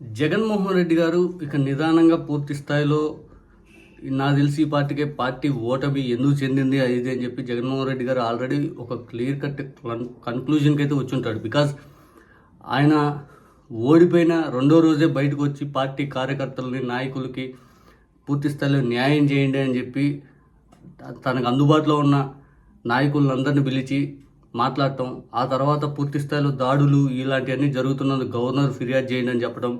జగన్మోహన్ రెడ్డి గారు ఇక నిదానంగా పూర్తి స్థాయిలో నాకు తెలిసి ఈ పార్టీకే పార్టీ ఓటమి ఎందుకు చెందింది అది ఇది అని చెప్పి జగన్మోహన్ రెడ్డి గారు ఆల్రెడీ ఒక క్లియర్ కట్ కన్క్లూజన్కి అయితే వచ్చి ఉంటాడు బికాజ్ ఆయన ఓడిపోయిన రెండో రోజే బయటకు వచ్చి పార్టీ కార్యకర్తలని నాయకులకి పూర్తి స్థాయిలో న్యాయం చేయండి అని చెప్పి తనకు అందుబాటులో ఉన్న నాయకులందరిని పిలిచి మాట్లాడటం ఆ తర్వాత పూర్తి స్థాయిలో దాడులు ఇలాంటివన్నీ జరుగుతున్నందుకు గవర్నర్ ఫిర్యాదు చేయండి అని చెప్పడం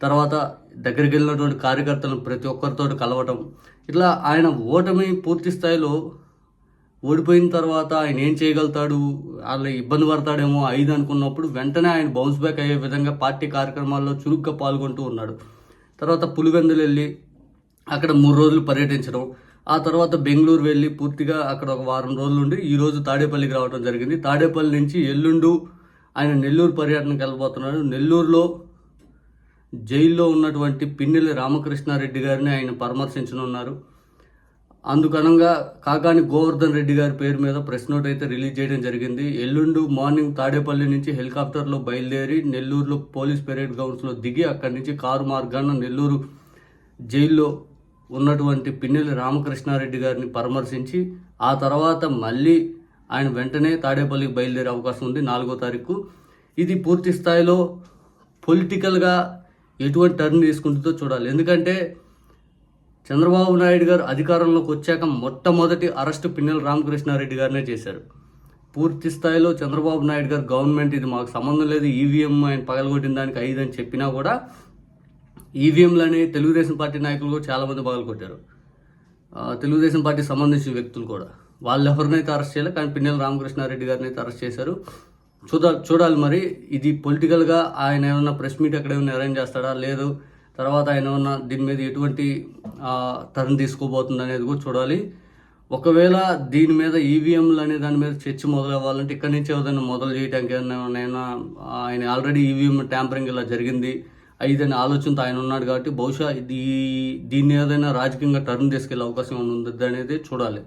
తర్వాత దగ్గరికి వెళ్ళినటువంటి కార్యకర్తలను ప్రతి ఒక్కరితో కలవటం. ఇట్లా ఆయన ఓటమి పూర్తి స్థాయిలో ఓడిపోయిన తర్వాత ఆయన ఏం చేయగలుగుతాడు వాళ్ళ ఇబ్బంది పడతాడేమో ఐదు అనుకున్నప్పుడు వెంటనే ఆయన బౌన్స్ బ్యాక్ అయ్యే విధంగా పార్టీ కార్యక్రమాల్లో చురుగ్గా పాల్గొంటూ ఉన్నాడు. తర్వాత పులివెందులు వెళ్ళి అక్కడ మూడు రోజులు పర్యటించడం ఆ తర్వాత బెంగళూరు వెళ్ళి పూర్తిగా అక్కడ ఒక వారం రోజులు ఉండి ఈరోజు తాడేపల్లికి రావడం జరిగింది. తాడేపల్లి నుంచి ఎల్లుండు ఆయన నెల్లూరు పర్యటనకు వెళ్ళబోతున్నాడు నెల్లూరులో జైల్లో ఉన్నటువంటి పిన్నెల్లి రామకృష్ణారెడ్డి గారిని ఆయన పరామర్శించనున్నారు. అందుకనంగా కాకాని గోవర్ధన్ రెడ్డి గారి పేరు మీద ప్రెస్ నోట్ అయితే రిలీజ్ చేయడం జరిగింది. ఎల్లుండు మార్నింగ్ తాడేపల్లి నుంచి హెలికాప్టర్లో బయలుదేరి నెల్లూరులో పోలీస్ పెరేడ్ గ్రౌండ్స్లో దిగి అక్కడి నుంచి కారు మార్గాన నెల్లూరు జైల్లో ఉన్నటువంటి పిన్నెల్లి రామకృష్ణారెడ్డి గారిని పరామర్శించి ఆ తర్వాత మళ్ళీ ఆయన వెంటనే తాడేపల్లికి బయలుదేరే అవకాశం ఉంది నాలుగో తారీఖు. ఇది పూర్తి స్థాయిలో పొలిటికల్గా ఎటువంటి టర్న్ తీసుకుంటుందో చూడాలి. ఎందుకంటే చంద్రబాబు నాయుడు గారు అధికారంలోకి వచ్చాక మొట్టమొదటి అరెస్ట్ పిన్నెల రామకృష్ణారెడ్డి గారినే చేశారు. పూర్తి స్థాయిలో చంద్రబాబు నాయుడు గారు గవర్నమెంట్ ఇది మాకు సంబంధం లేదు ఈవీఎం ఆయన పగలగొట్టిన దానికి ఐదు అని చెప్పినా కూడా ఈవీఎంలని తెలుగుదేశం పార్టీ నాయకులు కూడా చాలామంది పగలగొట్టారు తెలుగుదేశం పార్టీ సంబంధించిన వ్యక్తులు కూడా. వాళ్ళు ఎవరినైతే అరెస్ట్ చేయలేదు కానీ పిన్నెల రామకృష్ణారెడ్డి గారిని అయితే అరెస్ట్ చేశారు. చూడాలి చూడాలి మరి. ఇది పొలిటికల్గా ఆయన ఏమన్నా ప్రెస్ మీట్ అక్కడ ఏమైనా అరేంజ్ చేస్తాడా? లేదు. తర్వాత ఆయన ఏమన్నా దీని మీద ఎటువంటి టర్న్ తీసుకోబోతుంది అనేది కూడా చూడాలి. ఒకవేళ దీని మీద ఈవీఎంలు అనే దాని మీద చర్చ మొదలవ్వాలంటే ఇక్కడి నుంచి ఏదైనా మొదలు చేయడానికి ఏమైనా ఆయన ఆల్రెడీ ఈవీఎం ట్యాంపరింగ్ ఇలా జరిగింది. ఐదనే ఆలోచనతో ఆయన ఉన్నాడు కాబట్టి బహుశా ఇది దీన్ని ఏదైనా రాజకీయంగా టర్న్ తీసుకెళ్ళే అవకాశం ఉంది అనేది చూడాలి.